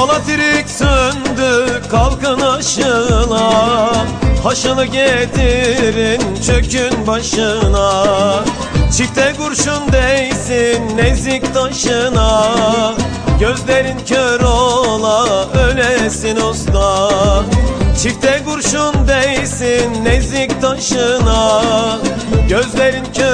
Alatirik söndü kalkın aşına Haşını getirin çökün başına. Çifte kurşun değsin nezik taşına Gözlerin kör ola ölesin usta. Çifte kurşun değsin nezik taşına Gözlerin kör